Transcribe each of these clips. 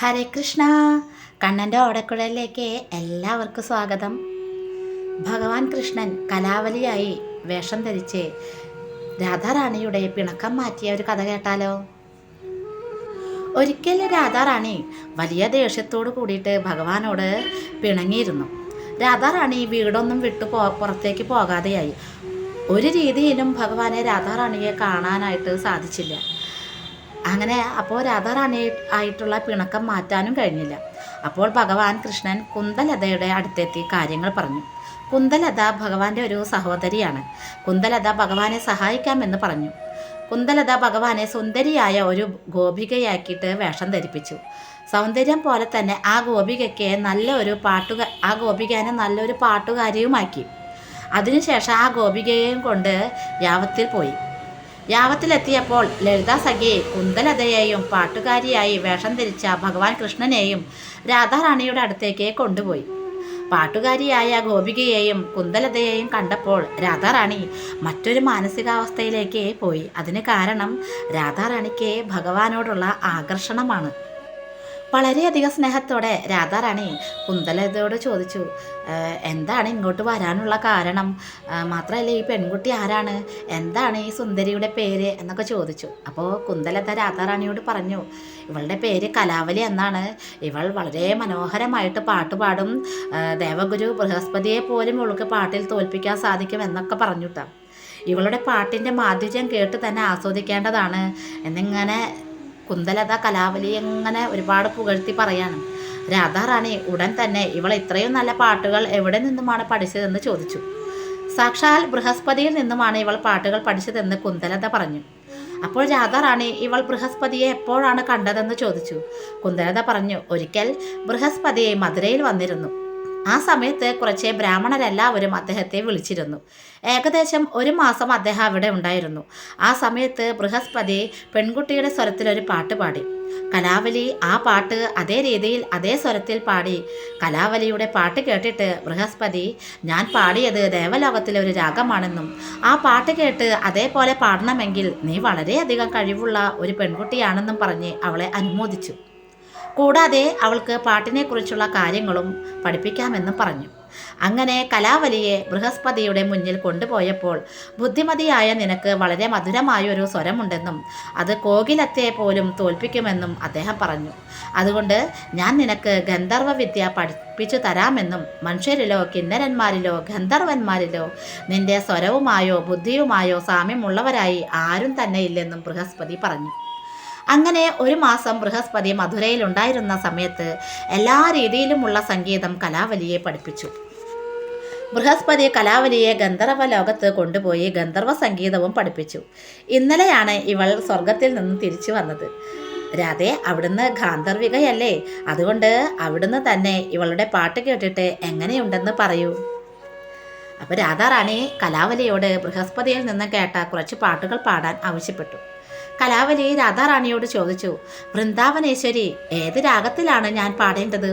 ഹരേ കൃഷ്ണ. കണ്ണന്റെ ഓടക്കുഴലിലേക്ക് എല്ലാവർക്കും സ്വാഗതം. ഭഗവാൻ കൃഷ്ണൻ കലാവലിയായി വേഷം ധരിച്ച് രാധാറാണിയുടെ പിണക്കം മാറ്റിയ ഒരു കഥ കേട്ടാലോ? ഒരിക്കൽ രാധാറാണി വലിയ ദേഷ്യത്തോട് കൂടിയിട്ട് ഭഗവാനോട് പിണങ്ങിയിരുന്നു. രാധാറാണി വീടൊന്നും വിട്ടു പോ പുറത്തേക്ക് പോകാതെയായി. ഒരു രീതിയിലും ഭഗവാനെ രാധാറാണിയെ കാണാനായിട്ട് സാധിച്ചില്ല. അങ്ങനെ അപ്പോൾ രാധാറാണി ആയിട്ടുള്ള പിണക്കം മാറ്റാനും കഴിഞ്ഞില്ല. അപ്പോൾ ഭഗവാൻ കൃഷ്ണൻ കുന്തലതയുടെ അടുത്തെത്തി കാര്യങ്ങൾ പറഞ്ഞു. കുന്തലത ഭഗവാന്റെ ഒരു സഹോദരിയാണ്. കുന്തലത ഭഗവാനെ സഹായിക്കാമെന്ന് പറഞ്ഞു. കുന്തലത ഭഗവാനെ സുന്ദരിയായ ഒരു ഗോപികയാക്കിയിട്ട് വേഷം ധരിപ്പിച്ചു. സൗന്ദര്യം പോലെ തന്നെ ആ ഗോപികയ്ക്ക് നല്ല ഒരു പാട്ടുക ആ ഗോപികനെ നല്ലൊരു പാട്ടുകാരിയുമാക്കി. അതിനുശേഷം ആ ഗോപികയെയും കൊണ്ട് യാവത്തിൽ പോയി. യാവത്തിലെത്തിയപ്പോൾ ലളിതാ സഖിയെ കുന്തലതയെയും പാട്ടുകാരിയായി വേഷം ധരിച്ച ഭഗവാൻ കൃഷ്ണനെയും രാധാറാണിയുടെ അടുത്തേക്ക് കൊണ്ടുപോയി. പാട്ടുകാരിയായ ഗോപികയെയും കുന്തലതയെയും കണ്ടപ്പോൾ രാധാറാണി മറ്റൊരു മാനസികാവസ്ഥയിലേക്ക് പോയി. അതിന് കാരണം രാധാറാണിക്ക് ഭഗവാനോടുള്ള ആകർഷണമാണ്. വളരെയധികം സ്നേഹത്തോടെ രാധാറാണി കുന്തലതയോട് ചോദിച്ചു എന്താണ് ഇങ്ങോട്ട് വരാനുള്ള കാരണം? മാത്രമല്ല ഈ പെൺകുട്ടി ആരാണ്? എന്താണ് ഈ സുന്ദരിയുടെ പേര്? എന്നൊക്കെ ചോദിച്ചു. അപ്പോൾ കുന്തലത രാധാറാണിയോട് പറഞ്ഞു ഇവളുടെ പേര് കലാവലി എന്നാണ്. ഇവൾ വളരെ മനോഹരമായിട്ട് പാട്ട് പാടും. ദേവഗുരു ബൃഹസ്പതിയെ പോലും ഇവൾക്ക് പാട്ടിൽ തോൽപ്പിക്കാൻ സാധിക്കും എന്നൊക്കെ പറഞ്ഞുട്ടാ. ഇവളുടെ പാട്ടിന്റെ മാധുര്യം കേട്ട് തന്നെ ആസ്വദിക്കേണ്ടതാണ്. എന്നിങ്ങനെ കുന്തലത കലാവലി എങ്ങനെ ഒരുപാട് പുകഴ്ത്തി പറയാണ്. രാധാറാണി ഉടൻ തന്നെ ഇവൾ ഇത്രയും നല്ല പാട്ടുകൾ എവിടെ നിന്നുമാണ് പഠിച്ചതെന്ന് ചോദിച്ചു. സാക്ഷാൽ ബൃഹസ്പതിയിൽ നിന്നുമാണ് ഇവൾ പാട്ടുകൾ പഠിച്ചതെന്ന് കുന്തലത പറഞ്ഞു. അപ്പോൾ രാധാറാണി ഇവൾ ബൃഹസ്പതിയെ എപ്പോഴാണ് കണ്ടതെന്ന് ചോദിച്ചു. കുന്തലത പറഞ്ഞു ഒരിക്കൽ ബൃഹസ്പതിയെ മധുരയിൽ വന്നിരുന്നു. ആ സമയത്ത് കുറച്ച് ബ്രാഹ്മണരെല്ലാവരും അദ്ദേഹത്തെ വിളിച്ചിരുന്നു. ഏകദേശം ഒരു മാസം അദ്ദേഹം അവിടെ ഉണ്ടായിരുന്നു. ആ സമയത്ത് ബൃഹസ്പതി പെൺകുട്ടിയുടെ സ്വരത്തിലൊരു പാട്ട് പാടി. കലാവലി ആ പാട്ട് അതേ രീതിയിൽ അതേ സ്വരത്തിൽ പാടി. കലാവലിയുടെ പാട്ട് കേട്ടിട്ട് ബൃഹസ്പതി ഞാൻ പാടിയത് ദേവലോകത്തിലെ ഒരു രാഗമാണെന്നും ആ പാട്ട് കേട്ട് അതേപോലെ പാടണമെങ്കിൽ നീ വളരെയധികം കഴിവുള്ള ഒരു പെൺകുട്ടിയാണെന്നും പറഞ്ഞ് അവളെ അനുമോദിച്ചു. കൂടാതെ അവൾക്ക് പാട്ടിനെക്കുറിച്ചുള്ള കാര്യങ്ങളും പഠിപ്പിക്കാമെന്നും പറഞ്ഞു. അങ്ങനെ കലാവലിയെ ബൃഹസ്പതിയുടെ മുന്നിൽ കൊണ്ടുപോയപ്പോൾ ബുദ്ധിമതിയായ നിനക്ക് വളരെ മധുരമായ ഒരു സ്വരമുണ്ടെന്നും അത് കോകിലത്തെ പോലും തോൽപ്പിക്കുമെന്നും അദ്ദേഹം പറഞ്ഞു. അതുകൊണ്ട് ഞാൻ നിനക്ക് ഗന്ധർവ വിദ്യ പഠിപ്പിച്ചു തരാമെന്നും മനുഷ്യരിലോ കിന്നരന്മാരിലോ ഗന്ധർവന്മാരിലോ നിന്റെ സ്വരവുമായോ ബുദ്ധിയുമായോ സാമ്യമുള്ളവരായി ആരും തന്നെ ഇല്ലെന്നും ബൃഹസ്പതി പറഞ്ഞു. അങ്ങനെ ഒരു മാസം ബൃഹസ്പതി മധുരയിൽ ഉണ്ടായിരുന്ന സമയത്ത് എല്ലാ രീതിയിലുമുള്ള സംഗീതം കലാവലിയെ പഠിപ്പിച്ചു. ബൃഹസ്പതി കലാവലിയെ ഗന്ധർവ ലോകത്ത് കൊണ്ടുപോയി ഗന്ധർവ സംഗീതവും പഠിപ്പിച്ചു. ഇന്നലെയാണ് ഇവൾ സ്വർഗത്തിൽ നിന്ന് തിരിച്ചു വന്നത്. രാധെ അവിടുന്ന് ഗാന്ധർവികയല്ലേ? അതുകൊണ്ട് അവിടുന്ന് തന്നെ ഇവളുടെ പാട്ട് കേട്ടിട്ട് എങ്ങനെയുണ്ടെന്ന് പറയൂ. അപ്പോൾ രാധാറാണി കലാവലിയോട് ബൃഹസ്പതിയിൽ നിന്ന് കേട്ട കുറച്ച് പാട്ടുകൾ പാടാൻ ആവശ്യപ്പെട്ടു. കലാവലി രാധാറാണിയോട് ചോദിച്ചു വൃന്ദാവനേശ്വരി ഏത് രാഗത്തിലാണ് ഞാൻ പാടേണ്ടത്?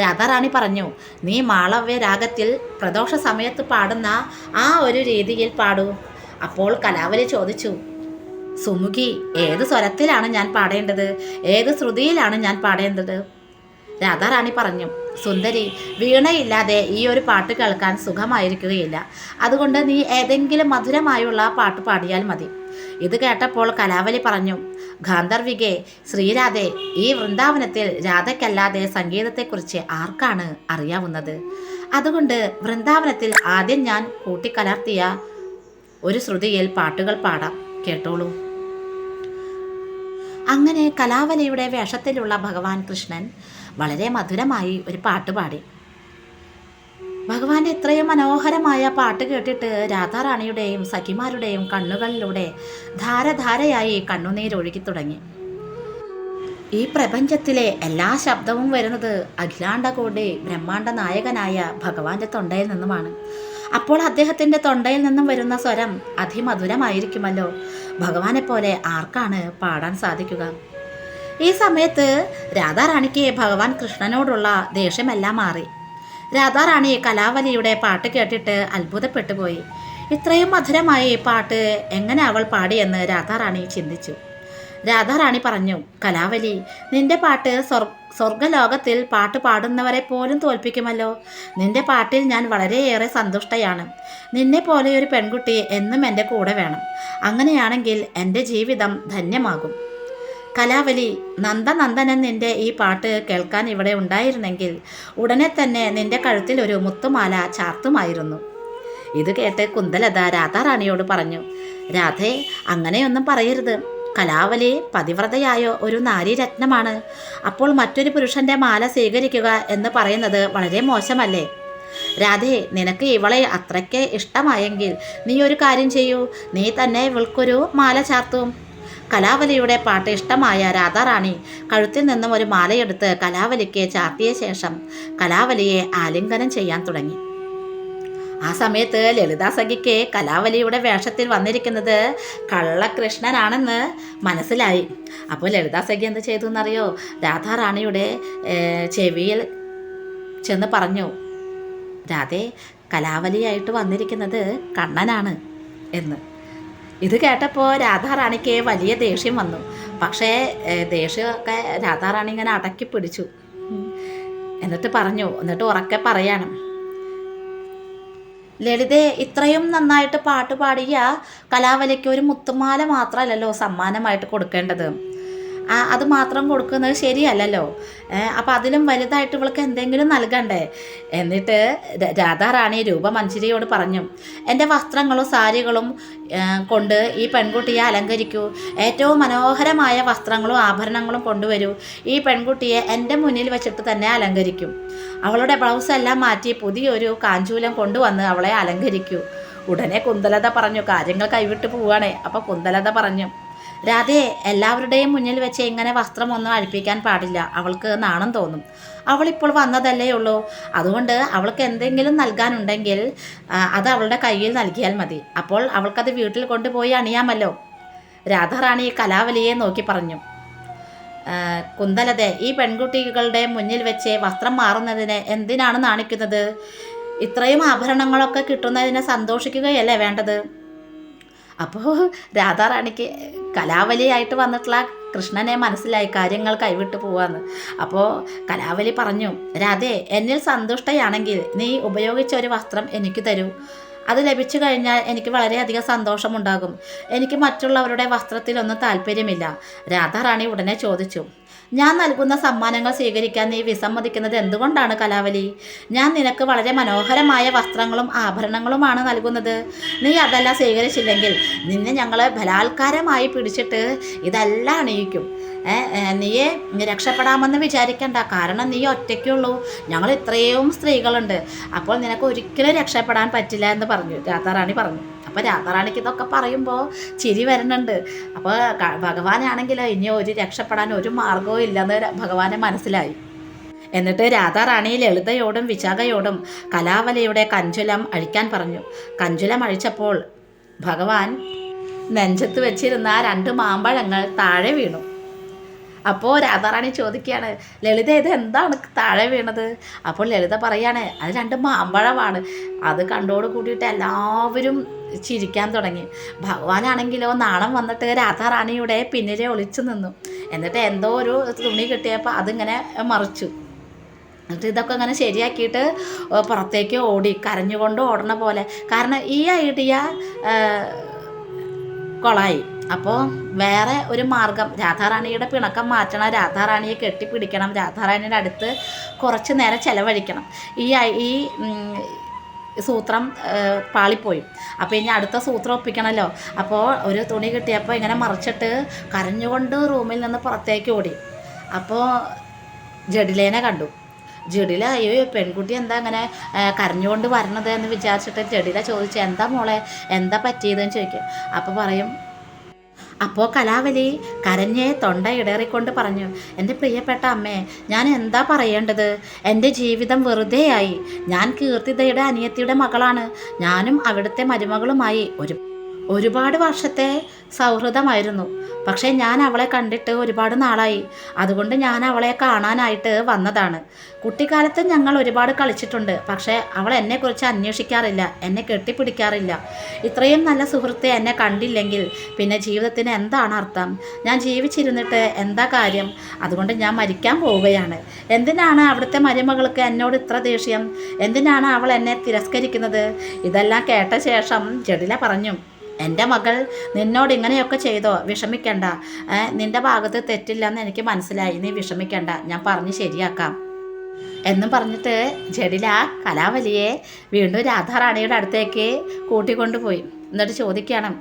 രാധാറാണി പറഞ്ഞു നീ മാളവ്യ രാഗത്തിൽ പ്രദോഷ സമയത്ത് പാടുന്ന ആ ഒരു രീതിയിൽ പാടൂ. അപ്പോൾ കലാവലി ചോദിച്ചു സുമുഖി ഏത് സ്വരത്തിലാണ് ഞാൻ പാടേണ്ടത്? ഏത് ശ്രുതിയിലാണ് ഞാൻ പാടേണ്ടത്? രാധാറാണി പറഞ്ഞു സുന്ദരി വീണയില്ലാതെ ഈ ഒരു പാട്ട് കേൾക്കാൻ സുഖമായിരിക്കുകയില്ല. അതുകൊണ്ട് നീ ഏതെങ്കിലും മധുരമായുള്ള പാട്ട് പാടിയാൽ മതി. ഇത് കേട്ടപ്പോൾ കലാവലി പറഞ്ഞു ഗാന്ധർവികെ ശ്രീരാധെ ഈ വൃന്ദാവനത്തിൽ രാധയ്ക്കല്ലാതെ സംഗീതത്തെക്കുറിച്ച് ആർക്കാണ് അറിയാവുന്നത്? അതുകൊണ്ട് വൃന്ദാവനത്തിൽ ആദ്യം ഞാൻ കൂട്ടിക്കലർത്തിയ ഒരു ശ്രുതിയിൽ പാട്ടുകൾ പാടാം കേട്ടോളൂ. അങ്ങനെ കലാവലിയുടെ വേഷത്തിലുള്ള ഭഗവാൻ കൃഷ്ണൻ വളരെ മധുരമായി ഒരു പാട്ട് പാടി. ഭഗവാന്റെ ഇത്രയും മനോഹരമായ പാട്ട് കേട്ടിട്ട് രാധാറാണിയുടെയും സഖിമാരുടെയും കണ്ണുകളിലൂടെ ധാരധാരയായി കണ്ണുനീരൊഴുകി തുടങ്ങി. ഈ പ്രപഞ്ചത്തിലെ എല്ലാ ശബ്ദവും വരുന്നത് അഖിലാണ്ടകോടി ബ്രഹ്മാണ്ട നായകനായ ഭഗവാന്റെ തൊണ്ടയിൽ നിന്നുമാണ്. അപ്പോൾ അദ്ദേഹത്തിന്റെ തൊണ്ടയിൽ നിന്നും വരുന്ന സ്വരം അതിമധുരമായിരിക്കുമല്ലോ. ഭഗവാനെ പോലെ ആർക്കാണ് പാടാൻ സാധിക്കുക? ഈ സമയത്ത് രാധാറാണിക്ക് ഭഗവാൻ കൃഷ്ണനോടുള്ള ദേഷ്യമെല്ലാം മാറി. രാധാറാണി കലാവലിയുടെ പാട്ട് കേട്ടിട്ട് അത്ഭുതപ്പെട്ടു പോയി ഇത്രയും മധുരമായ ഈ പാട്ട് എങ്ങനെ അവൾ പാടിയെന്ന് രാധാറാണി ചിന്തിച്ചു. രാധാറാണി പറഞ്ഞു കലാവലി നിന്റെ പാട്ട് സ്വർ സ്വർഗലോകത്തിൽ പാട്ട് പാടുന്നവരെ പോലും തോൽപ്പിക്കുമല്ലോ. നിന്റെ പാട്ടിൽ ഞാൻ വളരെയേറെ സന്തുഷ്ടയാണ്. നിന്നെ പോലെ ഒരു പെൺകുട്ടി എന്നും എന്റെ കൂടെ വേണം. അങ്ങനെയാണെങ്കിൽ എന്റെ ജീവിതം ധന്യമാകും. കലാവലി നന്ദനന്ദനൻ നിന്റെ ഈ പാട്ട് കേൾക്കാൻ ഇവിടെ ഉണ്ടായിരുന്നെങ്കിൽ ഉടനെ തന്നെ നിന്റെ കഴുത്തിൽ ഒരു മുത്തുമാല ചാർത്തുമായിരുന്നു. ഇത് കേട്ട് കുന്തലത രാധാറാണിയോട് പറഞ്ഞു രാധേ അങ്ങനെയൊന്നും പറയരുത്. കലാവലി പതിവ്രതയായ ഒരു നാരീരത്നമാണ്. അപ്പോൾ മറ്റൊരു പുരുഷന്റെ മാല സ്വീകരിക്കുക എന്ന് പറയുന്നത് വളരെ മോശമല്ലേ? രാധേ നിനക്ക് ഇവളെ അത്രയ്ക്ക് ഇഷ്ടമായെങ്കിൽ നീ ഒരു കാര്യം ചെയ്യൂ. നീ തന്നെ ഇവൾക്കൊരു മാല ചാർത്തും. കലാവലിയുടെ പാട്ട് ഇഷ്ടമായ രാധാറാണി കഴുത്തിൽ നിന്നും ഒരു മാലയെടുത്ത് കലാവലിക്ക് ചാർത്തിയ ശേഷം കലാവലിയെ ആലിംഗനം ചെയ്യാൻ തുടങ്ങി. ആ സമയത്ത് ലളിതാ സഖിക്ക് കലാവലിയുടെ വേഷത്തിൽ വന്നിരിക്കുന്നത് കള്ളകൃഷ്ണനാണെന്ന് മനസ്സിലായി. അപ്പോൾ ലളിതാ സഖി എന്ത് ചെയ്തു എന്നറിയോ? രാധാറാണിയുടെ ചെവിയിൽ ചെന്ന് പറഞ്ഞു രാധേ കലാവലിയായിട്ട് വന്നിരിക്കുന്നത് കണ്ണനാണ് എന്ന്. ഇത് കേട്ടപ്പോൾ രാധാറാണിക്ക് വലിയ ദേഷ്യം വന്നു. പക്ഷേ ദേഷ്യമൊക്കെ രാധാറാണി ഇങ്ങനെ അടക്കി പിടിച്ചു. എന്നിട്ട് പറഞ്ഞു എന്നിട്ട് ഉറക്കെ പറയണം. ലളിതേ ഇത്രയും നന്നായിട്ട് പാട്ട് പാടിയ കലാവലിക്ക് ഒരു മുത്തുമാല മാത്രമല്ലല്ലോ സമ്മാനമായിട്ട് കൊടുക്കേണ്ടത്. അത് മാത്രം കൊടുക്കുന്നത് ശരിയല്ലല്ലോ. അപ്പം അതിലും വലുതായിട്ട് ഇവൾക്ക് എന്തെങ്കിലും നൽകണ്ടേ? എന്നിട്ട് രാധാറാണി രൂപമഞ്ചരിയോട് പറഞ്ഞു എന്റെ വസ്ത്രങ്ങളും സാരികളും കൊണ്ട് ഈ പെൺകുട്ടിയെ അലങ്കരിക്കൂ. ഏറ്റവും മനോഹരമായ വസ്ത്രങ്ങളും ആഭരണങ്ങളും കൊണ്ടുവരൂ. ഈ പെൺകുട്ടിയെ എന്റെ മുന്നിൽ വെച്ചിട്ട് തന്നെ അലങ്കരിക്കും. അവളുടെ ബ്ലൗസ് എല്ലാം മാറ്റി പുതിയൊരു കാഞ്ചൂലം കൊണ്ടുവന്ന് അവളെ അലങ്കരിക്കൂ. ഉടനെ കുന്തലത പറഞ്ഞു കാര്യങ്ങൾ കൈവിട്ട് പോവാണേ. അപ്പോൾ കുന്തലത പറഞ്ഞു രാധേ എല്ലാവരുടെയും മുന്നിൽ വെച്ച് ഇങ്ങനെ വസ്ത്രമൊന്നും അഴിപ്പിക്കാൻ പാടില്ല. അവൾക്ക് നാണം തോന്നും. അവളിപ്പോൾ വന്നതല്ലേ ഉള്ളൂ. അതുകൊണ്ട് അവൾക്ക് എന്തെങ്കിലും നൽകാനുണ്ടെങ്കിൽ അത് അവളുടെ കയ്യിൽ നൽകിയാൽ മതി. അപ്പോൾ അവൾക്കത് വീട്ടിൽ കൊണ്ടുപോയി അണിയാമല്ലോ. രാധാറാണി കലാവലിയെ നോക്കി പറഞ്ഞു. കുന്തലതെ ഈ പെൺകുട്ടികളുടെ മുന്നിൽ വെച്ച് വസ്ത്രം മാറുന്നതിന് എന്തിനാണ് നാണിക്കുന്നത്? ഇത്രയും ആഭരണങ്ങളൊക്കെ കിട്ടുന്നതിനെ സന്തോഷിക്കുകയല്ലേ വേണ്ടത്? അപ്പോൾ രാധാറാണിക്ക് കലാവലിയായിട്ട് വന്നിട്ടുള്ള കൃഷ്ണനെ മനസ്സിലായി കാര്യങ്ങൾ കൈവിട്ട് പോവാന്ന്. അപ്പോൾ കലാവലി പറഞ്ഞു രാധേ എന്നിൽ സന്തുഷ്ടയാണെങ്കിൽ നീ ഉപയോഗിച്ച ഒരു വസ്ത്രം എനിക്ക് തരൂ. അത് ലഭിച്ചു കഴിഞ്ഞാൽ എനിക്ക് വളരെയധികം സന്തോഷമുണ്ടാകും. എനിക്ക് മറ്റുള്ളവരുടെ വസ്ത്രത്തിലൊന്നും താല്പര്യമില്ല. രാധാറാണി ഉടനെ ചോദിച്ചു ഞാൻ നൽകുന്ന സമ്മാനങ്ങൾ സ്വീകരിക്കാൻ നീ വിസമ്മതിക്കുന്നത് എന്തുകൊണ്ടാണ് കലാവലി? ഞാൻ നിനക്ക് വളരെ മനോഹരമായ വസ്ത്രങ്ങളും ആഭരണങ്ങളുമാണ് നൽകുന്നത്. നീ അതെല്ലാം സ്വീകരിച്ചില്ലെങ്കിൽ നിന്നെ ഞങ്ങൾ ബലാത്കാരമായി പിടിച്ചിട്ട് ഇതെല്ലാം അണിയിക്കും. നീയെ രക്ഷപ്പെടാമെന്ന് വിചാരിക്കണ്ട. കാരണം നീ ഒറ്റയ്ക്കുള്ളൂ. ഞങ്ങൾ ഇത്രയും സ്ത്രീകളുണ്ട്. അപ്പോൾ നിനക്ക് ഒരിക്കലും രക്ഷപ്പെടാൻ പറ്റില്ല എന്ന് പറഞ്ഞു. രാധാറാണി പറഞ്ഞു. അപ്പോൾ രാധാറാണിക്ക് ഇതൊക്കെ പറയുമ്പോൾ ചിരി വരുന്നുണ്ട്. അപ്പോൾ ഭഗവാനാണെങ്കിലോ ഇനി ഒരു രക്ഷപ്പെടാൻ ഒരു മാർഗവും ഇല്ലെന്ന് ഭഗവാനെ മനസ്സിലായി. എന്നിട്ട് രാധാറാണി ലളിതയോടും വിശാഖയോടും കലാവലയുടെ കഞ്ചുലം അഴിക്കാൻ പറഞ്ഞു. കഞ്ചുലം അഴിച്ചപ്പോൾ ഭഗവാൻ നെഞ്ചത്ത് വെച്ചിരുന്ന രണ്ട് മാമ്പഴങ്ങൾ താഴെ വീണു. അപ്പോൾ രാധാറാണി ചോദിക്കുകയാണ് ലളിത ഇത് എന്താണ് താഴെ വീണത്? അപ്പോൾ ലളിത പറയാണ് അത് രണ്ട് മാമ്പഴമാണ്. അത് കണ്ടോട് കൂടിയിട്ട് എല്ലാവരും ചിരിക്കാൻ തുടങ്ങി. ഭഗവാനാണെങ്കിലോ നാണം വന്നിട്ട് രാധാറാണിയുടെ പിന്നിലെ ഒളിച്ചു നിന്നു. എന്നിട്ട് എന്തോ ഒരു തുണി കിട്ടിയപ്പോൾ അതിങ്ങനെ മറിച്ചു. എന്നിട്ട് ഇതൊക്കെ അങ്ങനെ ശരിയാക്കിയിട്ട് പുറത്തേക്ക് ഓടി കരഞ്ഞുകൊണ്ട് ഓടണ പോലെ. കാരണം ഈ ഐഡിയ കൊളായി. അപ്പോൾ വേറെ ഒരു മാർഗം. രാധാറാണിയുടെ പിണക്കം മാറ്റണം രാധാറാണിയെ കെട്ടിപ്പിടിക്കണം രാധാറാണിയുടെ അടുത്ത് കുറച്ച് നേരം ചിലവഴിക്കണം. ഈ ഈ സൂത്രം പാളിപ്പോയി. അപ്പോൾ ഇനി അടുത്ത സൂത്രം ഒപ്പിക്കണമല്ലോ അപ്പോൾ ഒരു തുണി കിട്ടിയപ്പോൾ ഇങ്ങനെ മറിച്ചിട്ട് കരഞ്ഞുകൊണ്ട് റൂമിൽ നിന്ന് പുറത്തേക്ക് ഓടി. അപ്പോൾ ജഡിലേനെ കണ്ടു. ജഡില അയ്യോ പെൺകുട്ടി എന്താ അങ്ങനെ കരഞ്ഞുകൊണ്ട് വരണത്? എന്ന് വിചാരിച്ചിട്ട് ജഡില ചോദിച്ചു എന്താ മോളെ എന്താ പറ്റിയതെന്ന് ചോദിക്കും. അപ്പോൾ പറയും അപ്പോൾ കലാവലി കരഞ്ഞ് തൊണ്ട ഇടേറിക്കൊണ്ട് പറഞ്ഞു എന്റെ പ്രിയപ്പെട്ട അമ്മേ ഞാൻ എന്താ പറയേണ്ടത്? എന്റെ ജീവിതം വെറുതെയായി. ഞാൻ കീർത്തിതയുടെ അനിയത്തിയുടെ മകളാണ്. ഞാനും അവിടുത്തെ മരുമകളുമായി ഒരു ഒരുപാട് വർഷത്തെ സൗഹൃദമായിരുന്നു. പക്ഷേ ഞാൻ അവളെ കണ്ടിട്ട് ഒരുപാട് നാളായി. അതുകൊണ്ട് ഞാൻ അവളെ കാണാനായിട്ട് വന്നതാണ്. കുട്ടിക്കാലത്ത് ഞങ്ങൾ ഒരുപാട് കളിച്ചിട്ടുണ്ട്. പക്ഷേ അവൾ എന്നെക്കുറിച്ച് അന്വേഷിക്കാറില്ല. എന്നെ കെട്ടിപ്പിടിക്കാറില്ല. ഇത്രയും നല്ല സുഹൃത്തെ എന്നെ കണ്ടില്ലെങ്കിൽ പിന്നെ ജീവിതത്തിന് എന്താണ് അർത്ഥം? ഞാൻ ജീവിച്ചിരുന്നിട്ട് എന്താ കാര്യം? അതുകൊണ്ട് ഞാൻ മരിക്കാൻ പോവുകയാണ്. എന്തിനാണ് അവിടുത്തെ മരുമകൾക്ക് എന്നോട് ഇത്ര ദേഷ്യം? എന്തിനാണ് അവൾ എന്നെ തിരസ്കരിക്കുന്നത്? ഇതെല്ലാം കേട്ട ശേഷം ജഡില പറഞ്ഞു. എന്റെ മകൾ നിന്നോട് ഇങ്ങനെയൊക്കെ ചെയ്തോ? വിഷമിക്കണ്ട. നിന്റെ ഭാഗത്ത് തെറ്റില്ലെന്ന് എനിക്ക് മനസ്സിലായി. നീ വിഷമിക്കണ്ട. ഞാൻ പറഞ്ഞ് ശരിയാക്കാം. എന്നും പറഞ്ഞിട്ട് ജഡില കലാവലിയെ വീണ്ടും രാധാറാണിയുടെ അടുത്തേക്ക് കൂട്ടിക്കൊണ്ടുപോയി. എന്നിട്ട് ചോദിക്കണം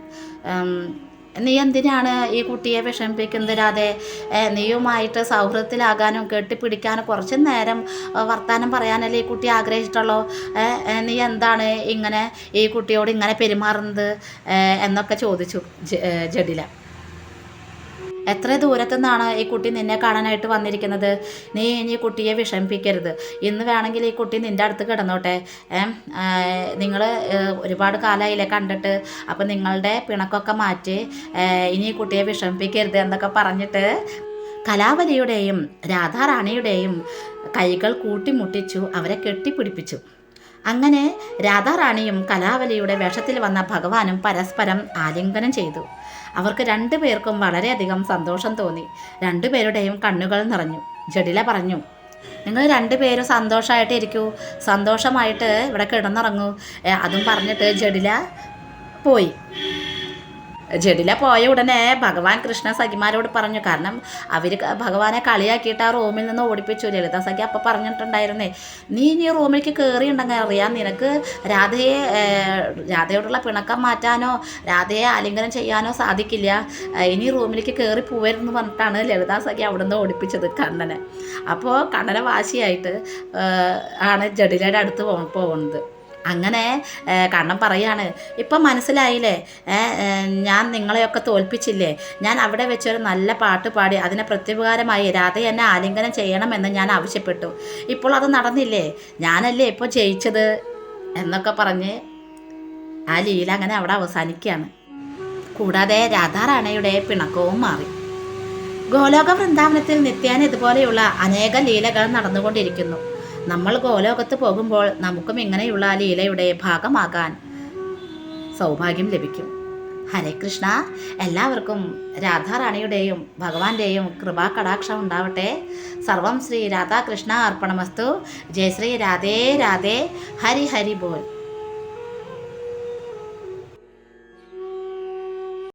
"ഉം, നീ എന്തിനാണ് ഈ കുട്ടിയെ വിഷമിപ്പിക്കുന്നത് രാധെ ഏ, നീയുമായിട്ട് സൗഹൃദത്തിലാകാനും കെട്ടിപ്പിടിക്കാനും കുറച്ച് നേരം വർത്തമാനം പറയാനല്ലേ ഈ കുട്ടി ആഗ്രഹിച്ചിട്ടുള്ളൂ? നീ എന്താണ് ഇങ്ങനെ ഈ കുട്ടിയോട് ഇങ്ങനെ പെരുമാറുന്നത്? എന്നൊക്കെ ചോദിച്ചു ജഡില. എത്ര ദൂരത്തു നിന്നാണ് ഈ കുട്ടി നിന്നെ കാണാനായിട്ട് വന്നിരിക്കുന്നത്? നീ ഇനി കുട്ടിയെ വിഷമിപ്പിക്കരുത്. ഇന്ന് വേണമെങ്കിൽ ഈ കുട്ടി നിന്റെ അടുത്ത് കിടന്നോട്ടെ. നിങ്ങൾ ഒരുപാട് കാലമായില്ലേ കണ്ടിട്ട് അപ്പം നിങ്ങളുടെ പിണക്കൊക്കെ മാറ്റി ഇനി ഈ കുട്ടിയെ വിഷമിപ്പിക്കരുത് എന്നൊക്കെ പറഞ്ഞിട്ട് കലാവലിയുടെയും രാധാറാണിയുടെയും കൈകൾ കൂട്ടിമുട്ടിച്ചു അവരെ കെട്ടിപ്പിടിപ്പിച്ചു. അങ്ങനെ രാധാറാണിയും കലാവലിയുടെ വേഷത്തിൽ വന്ന ഭഗവാനും പരസ്പരം ആലിംഗനം ചെയ്തു. അവർക്ക് രണ്ടുപേർക്കും വളരെയധികം സന്തോഷം തോന്നി. രണ്ടുപേരുടെയും കണ്ണുകൾ നിറഞ്ഞു. ജഡില പറഞ്ഞു നിങ്ങൾ രണ്ടുപേരും സന്തോഷമായിട്ട് ഇരിക്കൂ. സന്തോഷമായിട്ട് ഇവിടെ കിടന്നുറങ്ങൂ. അതും പറഞ്ഞിട്ട് ജഡില പോയി. ജഡില പോയ ഉടനെ ഭഗവാൻ കൃഷ്ണ സഖിമാരോട് പറഞ്ഞു കാരണം അവർ ഭഗവാനെ കളിയാക്കിയിട്ട് ആ റൂമിൽ നിന്ന് ഓടിപ്പിച്ചു. ലളിത സഖി അപ്പം പറഞ്ഞിട്ടുണ്ടായിരുന്നേ നീ ഇനി റൂമിലേക്ക് കയറിയുണ്ടെങ്കിൽ അറിയാം നിനക്ക് രാധയെ രാധയോടുള്ള പിണക്കം മാറ്റാനോ രാധയെ ആലിംഗനം ചെയ്യാനോ സാധിക്കില്ല. ഇനി റൂമിലേക്ക് കയറി പോവരുതെന്ന് പറഞ്ഞിട്ടാണ് ലളിത സഖി അവിടെ നിന്ന് ഓടിപ്പിച്ചത് കണ്ണനെ. അപ്പോൾ കണ്ണനെ വാശിയായിട്ട് ആണ് ജഡിലയുടെ അടുത്ത് പോകുന്നത് അങ്ങനെ കണ്ണം കണ്ണൻ പറയാണ്. ഇപ്പം മനസ്സിലായില്ലേ? ഞാൻ നിങ്ങളെയൊക്കെ തോൽപ്പിച്ചില്ലേ? ഞാൻ അവിടെ വെച്ചൊരു നല്ല പാട്ട് പാടി അതിനെ പ്രത്യുപകാരമായി രാധ എന്നെ ആലിംഗനം ചെയ്യണമെന്ന് ഞാൻ ആവശ്യപ്പെട്ടു. ഇപ്പോൾ അത് നടന്നില്ലേ? ഞാനല്ലേ ഇപ്പോൾ ജയിച്ചത്? എന്നൊക്കെ പറഞ്ഞ് ആ ലീല അങ്ങനെ അവിടെ അവസാനിക്കുകയാണ് കൂടാതെ രാധാറാണയുടെ പിണക്കവും മാറി. ഗോലോക വൃന്ദാവനത്തിൽ നിത്യേന ഇതുപോലെയുള്ള അനേക ലീലകൾ നടന്നുകൊണ്ടിരിക്കുന്നു. നമ്മൾ ഗോലോകത്ത് പോകുമ്പോൾ നമുക്കും ഇങ്ങനെയുള്ള ലീലയുടെ ഭാഗമാകാൻ സൗഭാഗ്യം ലഭിക്കും. ഹരേ കൃഷ്ണ. എല്ലാവർക്കും രാധാറാണിയുടെയും ഭഗവാന്റെയും കൃപാകടാക്ഷം ഉണ്ടാവട്ടെ. സർവം ശ്രീ രാധാകൃഷ്ണ അർപ്പണമസ്തു. ജയ ശ്രീ രാധേ രാധേ. ഹരി ഹരി ബോൽ